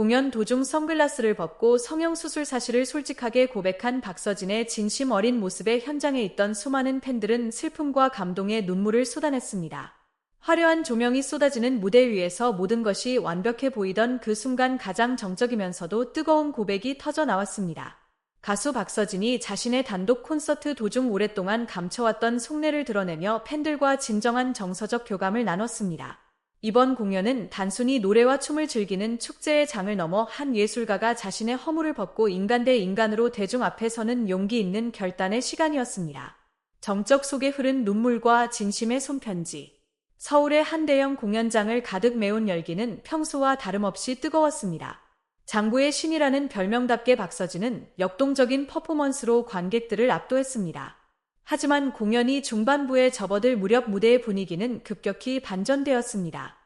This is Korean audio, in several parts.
공연 도중 선글라스를 벗고 성형수술 사실을 솔직하게 고백한 박서진의 진심 어린 모습에 현장에 있던 수많은 팬들은 슬픔과 감동의 눈물을 쏟아냈습니다. 화려한 조명이 쏟아지는 무대 위에서 모든 것이 완벽해 보이던 그 순간 가장 정적이면서도 뜨거운 고백이 터져 나왔습니다. 가수 박서진이 자신의 단독 콘서트 도중 오랫동안 감춰왔던 속내를 드러내며 팬들과 진정한 정서적 교감을 나눴습니다. 이번 공연은 단순히 노래와 춤을 즐기는 축제의 장을 넘어 한 예술가가 자신의 허물을 벗고 인간 대 인간으로 대중 앞에 서는 용기 있는 결단의 시간이었습니다. 정적 속에 흐른 눈물과 진심의 손편지. 서울의 한 대형 공연장을 가득 메운 열기는 평소와 다름없이 뜨거웠습니다. 장구의 신이라는 별명답게 박서진은 역동적인 퍼포먼스로 관객들을 압도했습니다. 하지만 공연이 중반부에 접어들 무렵 무대의 분위기는 급격히 반전되었습니다.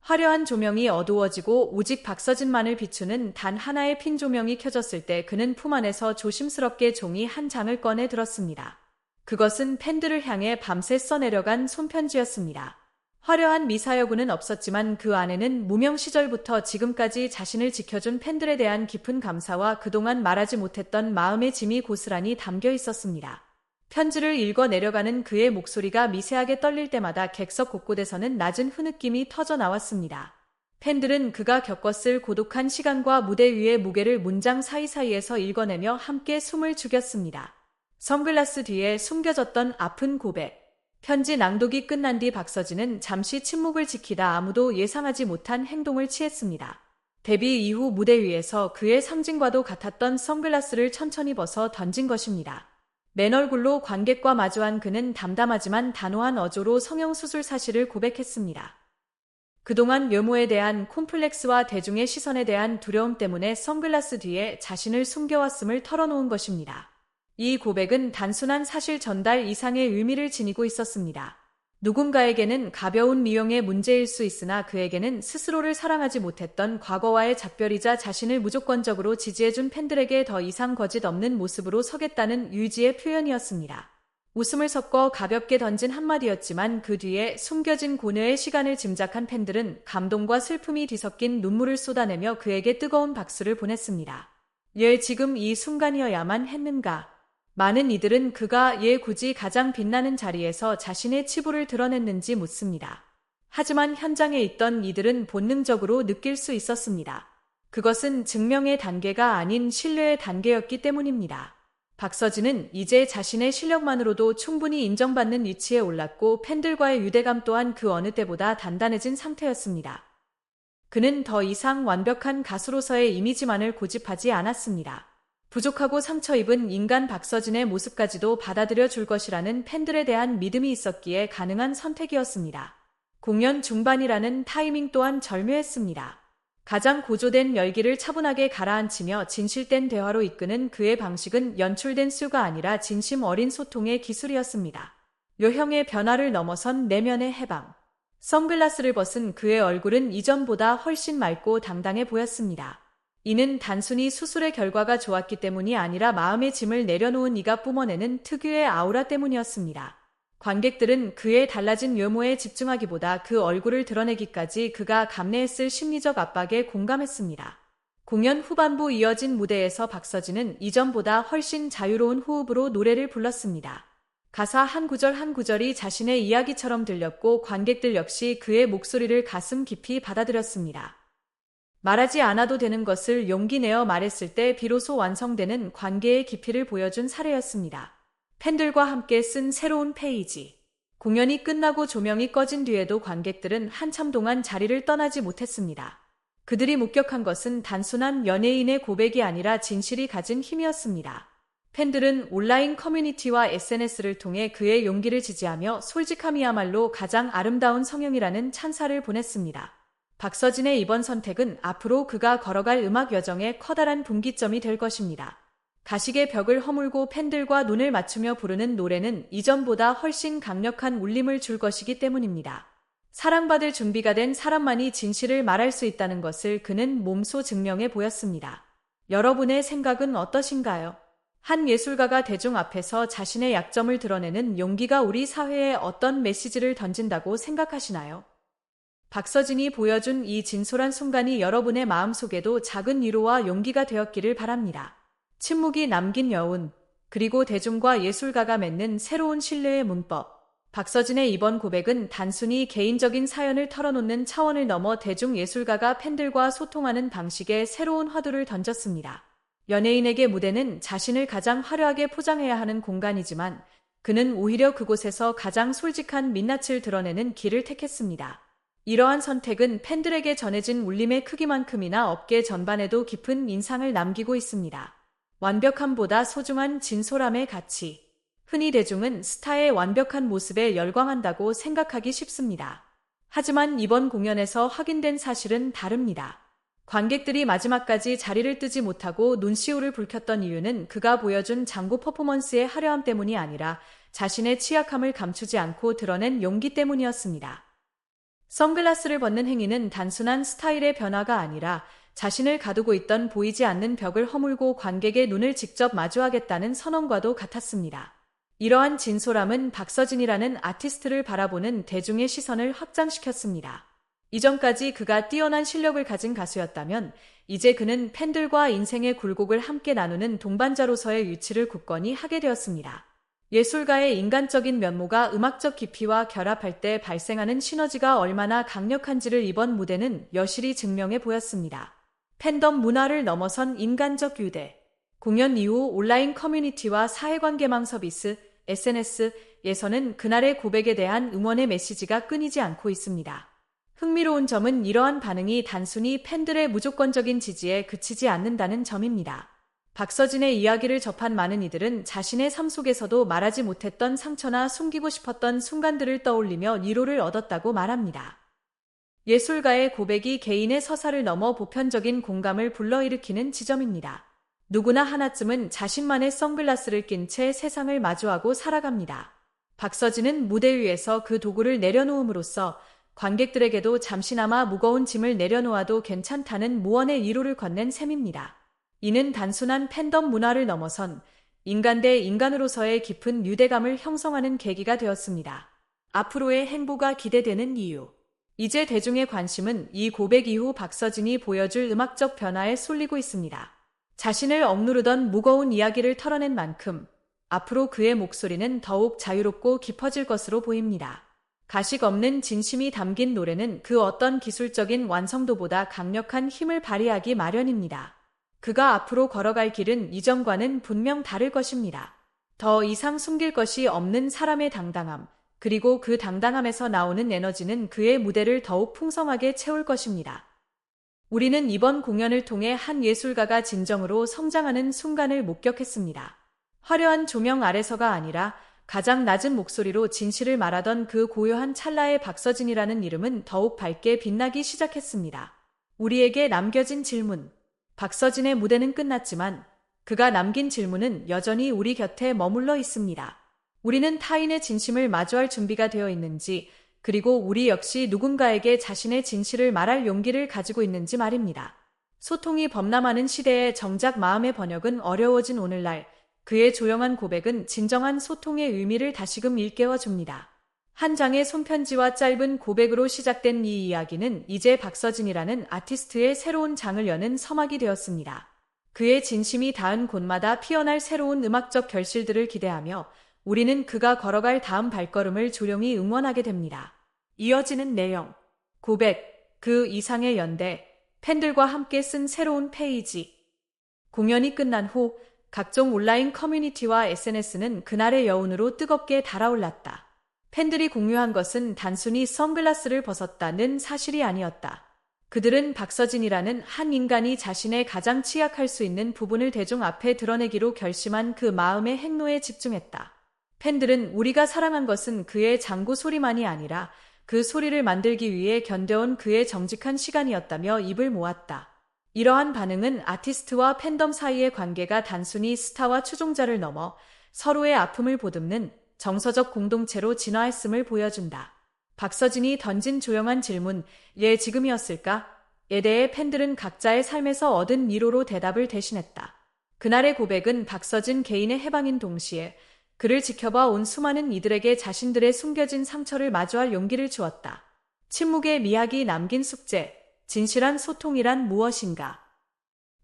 화려한 조명이 어두워지고 오직 박서진만을 비추는 단 하나의 핀 조명이 켜졌을 때 그는 품 안에서 조심스럽게 종이 한 장을 꺼내 들었습니다. 그것은 팬들을 향해 밤새 써내려간 손편지였습니다. 화려한 미사여구는 없었지만 그 안에는 무명 시절부터 지금까지 자신을 지켜준 팬들에 대한 깊은 감사와 그동안 말하지 못했던 마음의 짐이 고스란히 담겨 있었습니다. 편지를 읽어 내려가는 그의 목소리가 미세하게 떨릴 때마다 객석 곳곳에서는 낮은 흐느낌이 터져 나왔습니다. 팬들은 그가 겪었을 고독한 시간과 무대 위의 무게를 문장 사이사이에서 읽어내며 함께 숨을 죽였습니다. 선글라스 뒤에 숨겨졌던 아픈 고백. 편지 낭독이 끝난 뒤 박서진은 잠시 침묵을 지키다 아무도 예상하지 못한 행동을 취했습니다. 데뷔 이후 무대 위에서 그의 상징과도 같았던 선글라스를 천천히 벗어 던진 것입니다. 맨 얼굴로 관객과 마주한 그는 담담하지만 단호한 어조로 성형수술 사실을 고백했습니다. 그동안 외모에 대한 콤플렉스와 대중의 시선에 대한 두려움 때문에 선글라스 뒤에 자신을 숨겨왔음을 털어놓은 것입니다. 이 고백은 단순한 사실 전달 이상의 의미를 지니고 있었습니다. 누군가에게는 가벼운 미용의 문제일 수 있으나 그에게는 스스로를 사랑하지 못했던 과거와의 작별이자 자신을 무조건적으로 지지해준 팬들에게 더 이상 거짓 없는 모습으로 서겠다는 유지의 표현이었습니다. 웃음을 섞어 가볍게 던진 한마디였지만 그 뒤에 숨겨진 고뇌의 시간을 짐작한 팬들은 감동과 슬픔이 뒤섞인 눈물을 쏟아내며 그에게 뜨거운 박수를 보냈습니다. 예, 지금 이 순간이어야만 했는가? 많은 이들은 그가 예 굳이 가장 빛나는 자리에서 자신의 치부를 드러냈는지 묻습니다. 하지만 현장에 있던 이들은 본능적으로 느낄 수 있었습니다. 그것은 증명의 단계가 아닌 신뢰의 단계였기 때문입니다. 박서진은 이제 자신의 실력만으로도 충분히 인정받는 위치에 올랐고 팬들과의 유대감 또한 그 어느 때보다 단단해진 상태였습니다. 그는 더 이상 완벽한 가수로서의 이미지만을 고집하지 않았습니다. 부족하고 상처 입은 인간 박서진의 모습까지도 받아들여 줄 것이라는 팬들에 대한 믿음이 있었기에 가능한 선택이었습니다. 공연 중반이라는 타이밍 또한 절묘했습니다. 가장 고조된 열기를 차분하게 가라앉히며 진실된 대화로 이끄는 그의 방식은 연출된 수가 아니라 진심 어린 소통의 기술이었습니다. 요형의 변화를 넘어선 내면의 해방. 선글라스를 벗은 그의 얼굴은 이전보다 훨씬 맑고 당당해 보였습니다. 이는 단순히 수술의 결과가 좋았기 때문이 아니라 마음의 짐을 내려놓은 이가 뿜어내는 특유의 아우라 때문이었습니다. 관객들은 그의 달라진 외모에 집중하기보다 그 얼굴을 드러내기까지 그가 감내했을 심리적 압박에 공감했습니다. 공연 후반부 이어진 무대에서 박서진은 이전보다 훨씬 자유로운 호흡으로 노래를 불렀습니다. 가사 한 구절 한 구절이 자신의 이야기처럼 들렸고 관객들 역시 그의 목소리를 가슴 깊이 받아들였습니다. 말하지 않아도 되는 것을 용기 내어 말했을 때 비로소 완성되는 관계의 깊이를 보여준 사례였습니다. 팬들과 함께 쓴 새로운 페이지. 공연이 끝나고 조명이 꺼진 뒤에도 관객들은 한참 동안 자리를 떠나지 못했습니다. 그들이 목격한 것은 단순한 연예인의 고백이 아니라 진실이 가진 힘이었습니다. 팬들은 온라인 커뮤니티와 SNS를 통해 그의 용기를 지지하며 솔직함이야말로 가장 아름다운 성형이라는 찬사를 보냈습니다. 박서진의 이번 선택은 앞으로 그가 걸어갈 음악 여정의 커다란 분기점이 될 것입니다. 가식의 벽을 허물고 팬들과 눈을 맞추며 부르는 노래는 이전보다 훨씬 강력한 울림을 줄 것이기 때문입니다. 사랑받을 준비가 된 사람만이 진실을 말할 수 있다는 것을 그는 몸소 증명해 보였습니다. 여러분의 생각은 어떠신가요? 한 예술가가 대중 앞에서 자신의 약점을 드러내는 용기가 우리 사회에 어떤 메시지를 던진다고 생각하시나요? 박서진이 보여준 이 진솔한 순간이 여러분의 마음속에도 작은 위로와 용기가 되었기를 바랍니다. 침묵이 남긴 여운, 그리고 대중과 예술가가 맺는 새로운 신뢰의 문법. 박서진의 이번 고백은 단순히 개인적인 사연을 털어놓는 차원을 넘어 대중예술가가 팬들과 소통하는 방식에 새로운 화두를 던졌습니다. 연예인에게 무대는 자신을 가장 화려하게 포장해야 하는 공간이지만 그는 오히려 그곳에서 가장 솔직한 민낯을 드러내는 길을 택했습니다. 이러한 선택은 팬들에게 전해진 울림의 크기만큼이나 업계 전반에도 깊은 인상을 남기고 있습니다. 완벽함보다 소중한 진솔함의 가치. 흔히 대중은 스타의 완벽한 모습에 열광한다고 생각하기 쉽습니다. 하지만 이번 공연에서 확인된 사실은 다릅니다. 관객들이 마지막까지 자리를 뜨지 못하고 눈시울을 붉혔던 이유는 그가 보여준 장구 퍼포먼스의 화려함 때문이 아니라 자신의 취약함을 감추지 않고 드러낸 용기 때문이었습니다. 선글라스를 벗는 행위는 단순한 스타일의 변화가 아니라 자신을 가두고 있던 보이지 않는 벽을 허물고 관객의 눈을 직접 마주하겠다는 선언과도 같았습니다. 이러한 진솔함은 박서진이라는 아티스트를 바라보는 대중의 시선을 확장시켰습니다. 이전까지 그가 뛰어난 실력을 가진 가수였다면 이제 그는 팬들과 인생의 굴곡을 함께 나누는 동반자로서의 위치를 굳건히 하게 되었습니다. 예술가의 인간적인 면모가 음악적 깊이와 결합할 때 발생하는 시너지가 얼마나 강력한지를 이번 무대는 여실히 증명해 보였습니다. 팬덤 문화를 넘어선 인간적 유대. 공연 이후 온라인 커뮤니티와 사회관계망 서비스, SNS에서는 그날의 고백에 대한 응원의 메시지가 끊이지 않고 있습니다. 흥미로운 점은 이러한 반응이 단순히 팬들의 무조건적인 지지에 그치지 않는다는 점입니다. 박서진의 이야기를 접한 많은 이들은 자신의 삶 속에서도 말하지 못했던 상처나 숨기고 싶었던 순간들을 떠올리며 위로를 얻었다고 말합니다. 예술가의 고백이 개인의 서사를 넘어 보편적인 공감을 불러일으키는 지점입니다. 누구나 하나쯤은 자신만의 선글라스를 낀 채 세상을 마주하고 살아갑니다. 박서진은 무대 위에서 그 도구를 내려놓음으로써 관객들에게도 잠시나마 무거운 짐을 내려놓아도 괜찮다는 무언의 위로를 건넨 셈입니다. 이는 단순한 팬덤 문화를 넘어선 인간 대 인간으로서의 깊은 유대감을 형성하는 계기가 되었습니다. 앞으로의 행보가 기대되는 이유. 이제 대중의 관심은 이 고백 이후 박서진이 보여줄 음악적 변화에 쏠리고 있습니다. 자신을 억누르던 무거운 이야기를 털어낸 만큼 앞으로 그의 목소리는 더욱 자유롭고 깊어질 것으로 보입니다. 가식 없는 진심이 담긴 노래는 그 어떤 기술적인 완성도보다 강력한 힘을 발휘하기 마련입니다. 그가 앞으로 걸어갈 길은 이전과는 분명 다를 것입니다. 더 이상 숨길 것이 없는 사람의 당당함, 그리고 그 당당함에서 나오는 에너지는 그의 무대를 더욱 풍성하게 채울 것입니다. 우리는 이번 공연을 통해 한 예술가가 진정으로 성장하는 순간을 목격했습니다. 화려한 조명 아래서가 아니라 가장 낮은 목소리로 진실을 말하던 그 고요한 찰나의 박서진이라는 이름은 더욱 밝게 빛나기 시작했습니다. 우리에게 남겨진 질문. 박서진의 무대는 끝났지만 그가 남긴 질문은 여전히 우리 곁에 머물러 있습니다. 우리는 타인의 진심을 마주할 준비가 되어 있는지, 그리고 우리 역시 누군가에게 자신의 진실을 말할 용기를 가지고 있는지 말입니다. 소통이 범람하는 시대에 정작 마음의 번역은 어려워진 오늘날, 그의 조용한 고백은 진정한 소통의 의미를 다시금 일깨워 줍니다. 한 장의 손편지와 짧은 고백으로 시작된 이 이야기는 이제 박서진이라는 아티스트의 새로운 장을 여는 서막이 되었습니다. 그의 진심이 닿은 곳마다 피어날 새로운 음악적 결실들을 기대하며 우리는 그가 걸어갈 다음 발걸음을 조용히 응원하게 됩니다. 이어지는 내용, 고백, 그 이상의 연대, 팬들과 함께 쓴 새로운 페이지. 공연이 끝난 후 각종 온라인 커뮤니티와 SNS는 그날의 여운으로 뜨겁게 달아올랐다. 팬들이 공유한 것은 단순히 선글라스를 벗었다는 사실이 아니었다. 그들은 박서진이라는 한 인간이 자신의 가장 취약할 수 있는 부분을 대중 앞에 드러내기로 결심한 그 마음의 행로에 집중했다. 팬들은 우리가 사랑한 것은 그의 장구 소리만이 아니라 그 소리를 만들기 위해 견뎌온 그의 정직한 시간이었다며 입을 모았다. 이러한 반응은 아티스트와 팬덤 사이의 관계가 단순히 스타와 추종자를 넘어 서로의 아픔을 보듬는 정서적 공동체로 진화했음을 보여준다. 박서진이 던진 조용한 질문, 예, 지금이었을까? 에 대해 팬들은 각자의 삶에서 얻은 위로로 대답을 대신했다. 그날의 고백은 박서진 개인의 해방인 동시에 그를 지켜봐 온 수많은 이들에게 자신들의 숨겨진 상처를 마주할 용기를 주었다. 침묵의 미학이 남긴 숙제, 진실한 소통이란 무엇인가?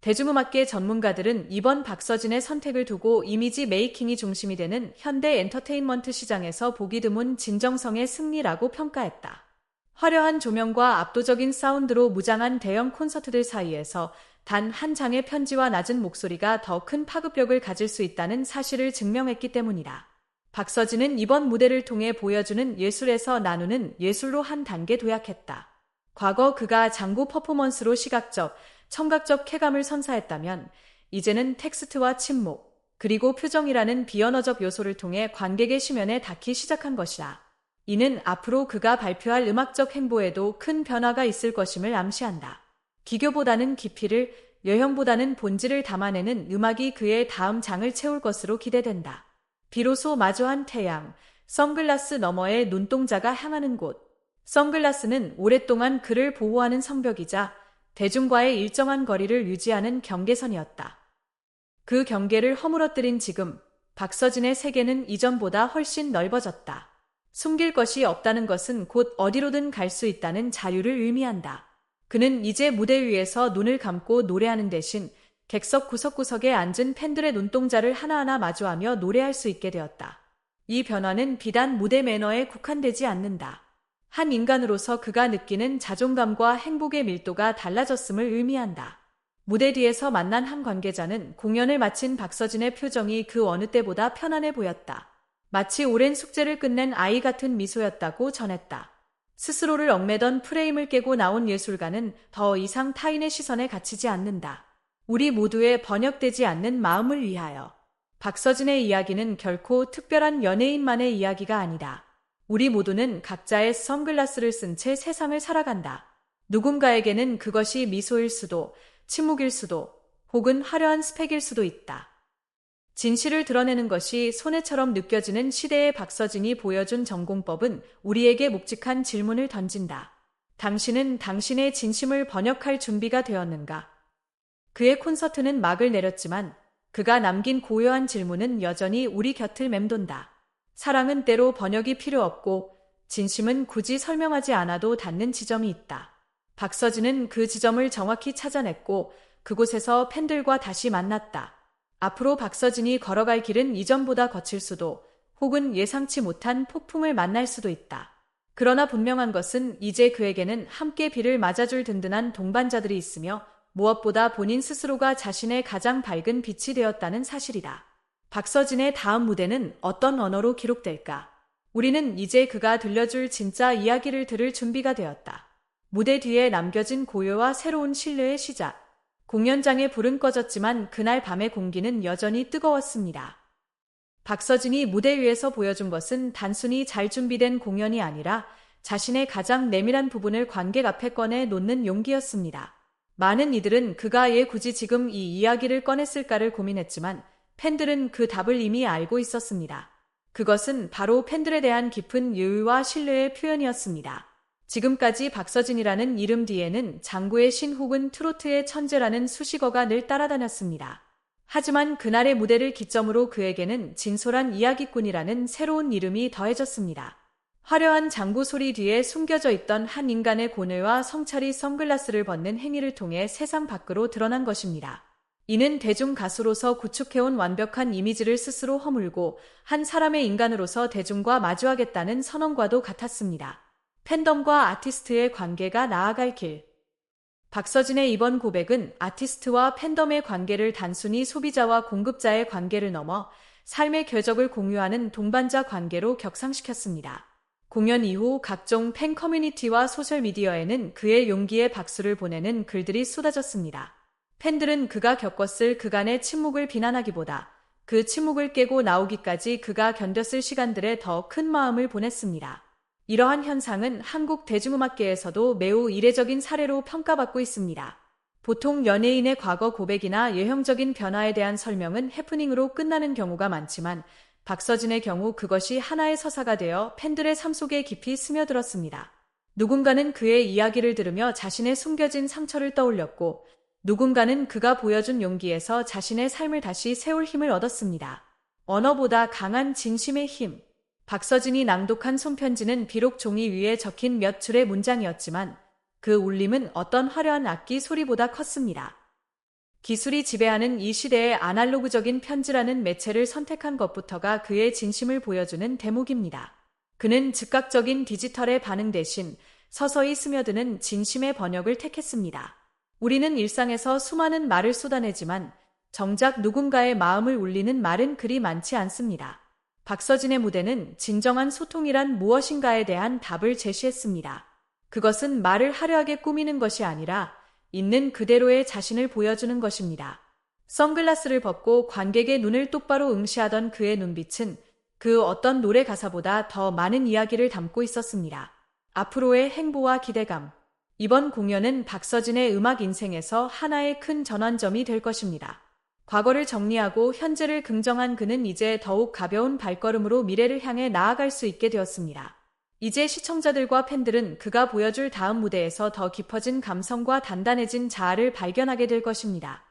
대중음악계 전문가들은 이번 박서진의 선택을 두고 이미지 메이킹이 중심이 되는 현대 엔터테인먼트 시장에서 보기 드문 진정성의 승리라고 평가했다. 화려한 조명과 압도적인 사운드로 무장한 대형 콘서트들 사이에서 단 한 장의 편지와 낮은 목소리가 더 큰 파급력을 가질 수 있다는 사실을 증명했기 때문이다. 박서진은 이번 무대를 통해 보여주는 예술에서 나누는 예술로 한 단계 도약했다. 과거 그가 장구 퍼포먼스로 시각적, 청각적 쾌감을 선사했다면 이제는 텍스트와 침묵, 그리고 표정이라는 비언어적 요소를 통해 관객의 심연에 닿기 시작한 것이다. 이는 앞으로 그가 발표할 음악적 행보에도 큰 변화가 있을 것임을 암시한다. 기교보다는 깊이를, 여형보다는 본질을 담아내는 음악이 그의 다음 장을 채울 것으로 기대된다. 비로소 마주한 태양, 선글라스 너머의 눈동자가 향하는 곳. 선글라스는 오랫동안 그를 보호하는 성벽이자 대중과의 일정한 거리를 유지하는 경계선이었다. 그 경계를 허물어뜨린 지금 박서진의 세계는 이전보다 훨씬 넓어졌다. 숨길 것이 없다는 것은 곧 어디로든 갈 수 있다는 자유를 의미한다. 그는 이제 무대 위에서 눈을 감고 노래하는 대신 객석 구석구석에 앉은 팬들의 눈동자를 하나하나 마주하며 노래할 수 있게 되었다. 이 변화는 비단 무대 매너에 국한되지 않는다. 한 인간으로서 그가 느끼는 자존감과 행복의 밀도가 달라졌음을 의미한다. 무대 뒤에서 만난 한 관계자는 공연을 마친 박서진의 표정이 그 어느 때보다 편안해 보였다. 마치 오랜 숙제를 끝낸 아이 같은 미소였다고 전했다. 스스로를 얽매던 프레임을 깨고 나온 예술가는 더 이상 타인의 시선에 갇히지 않는다. 우리 모두의 번역되지 않는 마음을 위하여. 박서진의 이야기는 결코 특별한 연예인만의 이야기가 아니다. 우리 모두는 각자의 선글라스를 쓴 채 세상을 살아간다. 누군가에게는 그것이 미소일 수도, 침묵일 수도, 혹은 화려한 스펙일 수도 있다. 진실을 드러내는 것이 손해처럼 느껴지는 시대의 박서진이 보여준 전공법은 우리에게 묵직한 질문을 던진다. 당신은 당신의 진심을 번역할 준비가 되었는가? 그의 콘서트는 막을 내렸지만 그가 남긴 고요한 질문은 여전히 우리 곁을 맴돈다. 사랑은 때로 번역이 필요 없고 진심은 굳이 설명하지 않아도 닿는 지점이 있다. 박서진은 그 지점을 정확히 찾아냈고 그곳에서 팬들과 다시 만났다. 앞으로 박서진이 걸어갈 길은 이전보다 거칠 수도 혹은 예상치 못한 폭풍을 만날 수도 있다. 그러나 분명한 것은 이제 그에게는 함께 비를 맞아줄 든든한 동반자들이 있으며 무엇보다 본인 스스로가 자신의 가장 밝은 빛이 되었다는 사실이다. 박서진의 다음 무대는 어떤 언어로 기록될까? 우리는 이제 그가 들려줄 진짜 이야기를 들을 준비가 되었다. 무대 뒤에 남겨진 고요와 새로운 신뢰의 시작. 공연장에 불은 꺼졌지만 그날 밤의 공기는 여전히 뜨거웠습니다. 박서진이 무대 위에서 보여준 것은 단순히 잘 준비된 공연이 아니라 자신의 가장 내밀한 부분을 관객 앞에 꺼내 놓는 용기였습니다. 많은 이들은 그가 왜 굳이 지금 이 이야기를 꺼냈을까를 고민했지만 팬들은 그 답을 이미 알고 있었습니다. 그것은 바로 팬들에 대한 깊은 유의와 신뢰의 표현이었습니다. 지금까지 박서진이라는 이름 뒤에는 장구의 신 혹은 트로트의 천재라는 수식어가 늘 따라다녔습니다. 하지만 그날의 무대를 기점으로 그에게는 진솔한 이야기꾼이라는 새로운 이름이 더해졌습니다. 화려한 장구 소리 뒤에 숨겨져 있던 한 인간의 고뇌와 성찰이 선글라스를 벗는 행위를 통해 세상 밖으로 드러난 것입니다. 이는 대중 가수로서 구축해온 완벽한 이미지를 스스로 허물고 한 사람의 인간으로서 대중과 마주하겠다는 선언과도 같았습니다. 팬덤과 아티스트의 관계가 나아갈 길. 박서진의 이번 고백은 아티스트와 팬덤의 관계를 단순히 소비자와 공급자의 관계를 넘어 삶의 궤적을 공유하는 동반자 관계로 격상시켰습니다. 공연 이후 각종 팬 커뮤니티와 소셜미디어에는 그의 용기에 박수를 보내는 글들이 쏟아졌습니다. 팬들은 그가 겪었을 그간의 침묵을 비난하기보다 그 침묵을 깨고 나오기까지 그가 견뎠을 시간들에 더 큰 마음을 보냈습니다. 이러한 현상은 한국 대중음악계에서도 매우 이례적인 사례로 평가받고 있습니다. 보통 연예인의 과거 고백이나 예형적인 변화에 대한 설명은 해프닝으로 끝나는 경우가 많지만 박서진의 경우 그것이 하나의 서사가 되어 팬들의 삶 속에 깊이 스며들었습니다. 누군가는 그의 이야기를 들으며 자신의 숨겨진 상처를 떠올렸고 누군가는 그가 보여준 용기에서 자신의 삶을 다시 세울 힘을 얻었습니다. 언어보다 강한 진심의 힘. 박서진이 낭독한 손편지는 비록 종이 위에 적힌 몇 줄의 문장이었지만 그 울림은 어떤 화려한 악기 소리보다 컸습니다. 기술이 지배하는 이 시대의 아날로그적인 편지라는 매체를 선택한 것부터가 그의 진심을 보여주는 대목입니다. 그는 즉각적인 디지털의 반응 대신 서서히 스며드는 진심의 번역을 택했습니다. 우리는 일상에서 수많은 말을 쏟아내지만 정작 누군가의 마음을 울리는 말은 그리 많지 않습니다. 박서진의 무대는 진정한 소통이란 무엇인가에 대한 답을 제시했습니다. 그것은 말을 화려하게 꾸미는 것이 아니라 있는 그대로의 자신을 보여주는 것입니다. 선글라스를 벗고 관객의 눈을 똑바로 응시하던 그의 눈빛은 그 어떤 노래 가사보다 더 많은 이야기를 담고 있었습니다. 앞으로의 행보와 기대감. 이번 공연은 박서진의 음악 인생에서 하나의 큰 전환점이 될 것입니다. 과거를 정리하고 현재를 긍정한 그는 이제 더욱 가벼운 발걸음으로 미래를 향해 나아갈 수 있게 되었습니다. 이제 시청자들과 팬들은 그가 보여줄 다음 무대에서 더 깊어진 감성과 단단해진 자아를 발견하게 될 것입니다.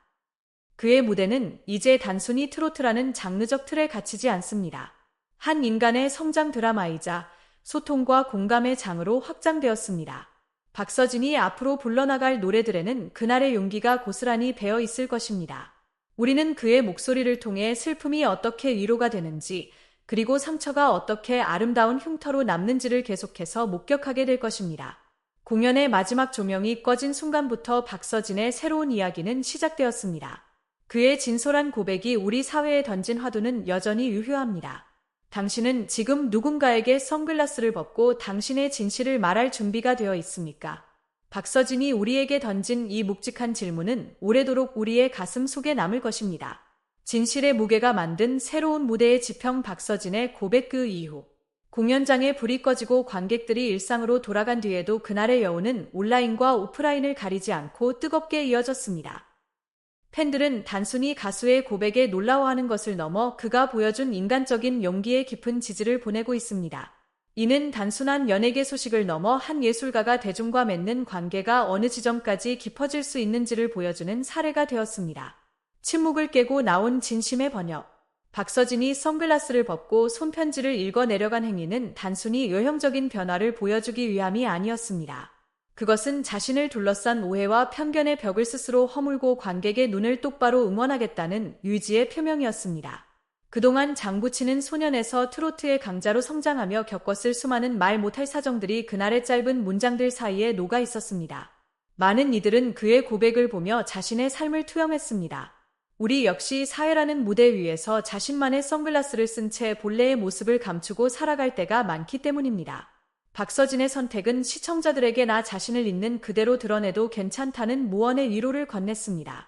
그의 무대는 이제 단순히 트로트라는 장르적 틀에 갇히지 않습니다. 한 인간의 성장 드라마이자 소통과 공감의 장으로 확장되었습니다. 박서진이 앞으로 불러나갈 노래들에는 그날의 용기가 고스란히 배어 있을 것입니다. 우리는 그의 목소리를 통해 슬픔이 어떻게 위로가 되는지, 그리고 상처가 어떻게 아름다운 흉터로 남는지를 계속해서 목격하게 될 것입니다. 공연의 마지막 조명이 꺼진 순간부터 박서진의 새로운 이야기는 시작되었습니다. 그의 진솔한 고백이 우리 사회에 던진 화두는 여전히 유효합니다. 당신은 지금 누군가에게 선글라스를 벗고 당신의 진실을 말할 준비가 되어 있습니까? 박서진이 우리에게 던진 이 묵직한 질문은 오래도록 우리의 가슴 속에 남을 것입니다. 진실의 무게가 만든 새로운 무대의 지평 박서진의 고백 그 이후 공연장에 불이 꺼지고 관객들이 일상으로 돌아간 뒤에도 그날의 여운은 온라인과 오프라인을 가리지 않고 뜨겁게 이어졌습니다. 팬들은 단순히 가수의 고백에 놀라워하는 것을 넘어 그가 보여준 인간적인 용기에 깊은 지지를 보내고 있습니다. 이는 단순한 연예계 소식을 넘어 한 예술가가 대중과 맺는 관계가 어느 지점까지 깊어질 수 있는지를 보여주는 사례가 되었습니다. 침묵을 깨고 나온 진심의 번역. 박서진이 선글라스를 벗고 손편지를 읽어 내려간 행위는 단순히 외형적인 변화를 보여주기 위함이 아니었습니다. 그것은 자신을 둘러싼 오해와 편견의 벽을 스스로 허물고 관객의 눈을 똑바로 응원하겠다는 유지의 표명이었습니다. 그동안 장구치는 소년에서 트로트의 강자로 성장하며 겪었을 수많은 말 못할 사정들이 그날의 짧은 문장들 사이에 녹아 있었습니다. 많은 이들은 그의 고백을 보며 자신의 삶을 투영했습니다. 우리 역시 사회라는 무대 위에서 자신만의 선글라스를 쓴 채 본래의 모습을 감추고 살아갈 때가 많기 때문입니다. 박서진의 선택은 시청자들에게 나 자신을 있는 그대로 드러내도 괜찮다는 무언의 위로를 건넸습니다.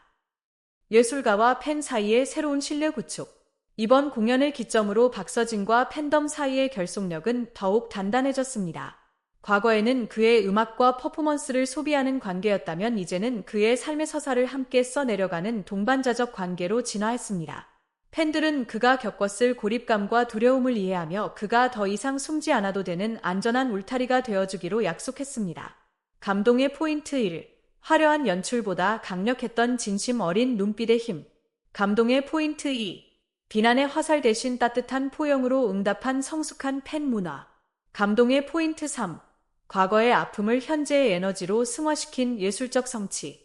예술가와 팬 사이의 새로운 신뢰 구축. 이번 공연을 기점으로 박서진과 팬덤 사이의 결속력은 더욱 단단해졌습니다. 과거에는 그의 음악과 퍼포먼스를 소비하는 관계였다면 이제는 그의 삶의 서사를 함께 써내려가는 동반자적 관계로 진화했습니다. 팬들은 그가 겪었을 고립감과 두려움을 이해하며 그가 더 이상 숨지 않아도 되는 안전한 울타리가 되어주기로 약속했습니다. 감동의 포인트 1. 화려한 연출보다 강력했던 진심 어린 눈빛의 힘. 감동의 포인트 2. 비난의 화살 대신 따뜻한 포용으로 응답한 성숙한 팬 문화. 감동의 포인트 3. 과거의 아픔을 현재의 에너지로 승화시킨 예술적 성취.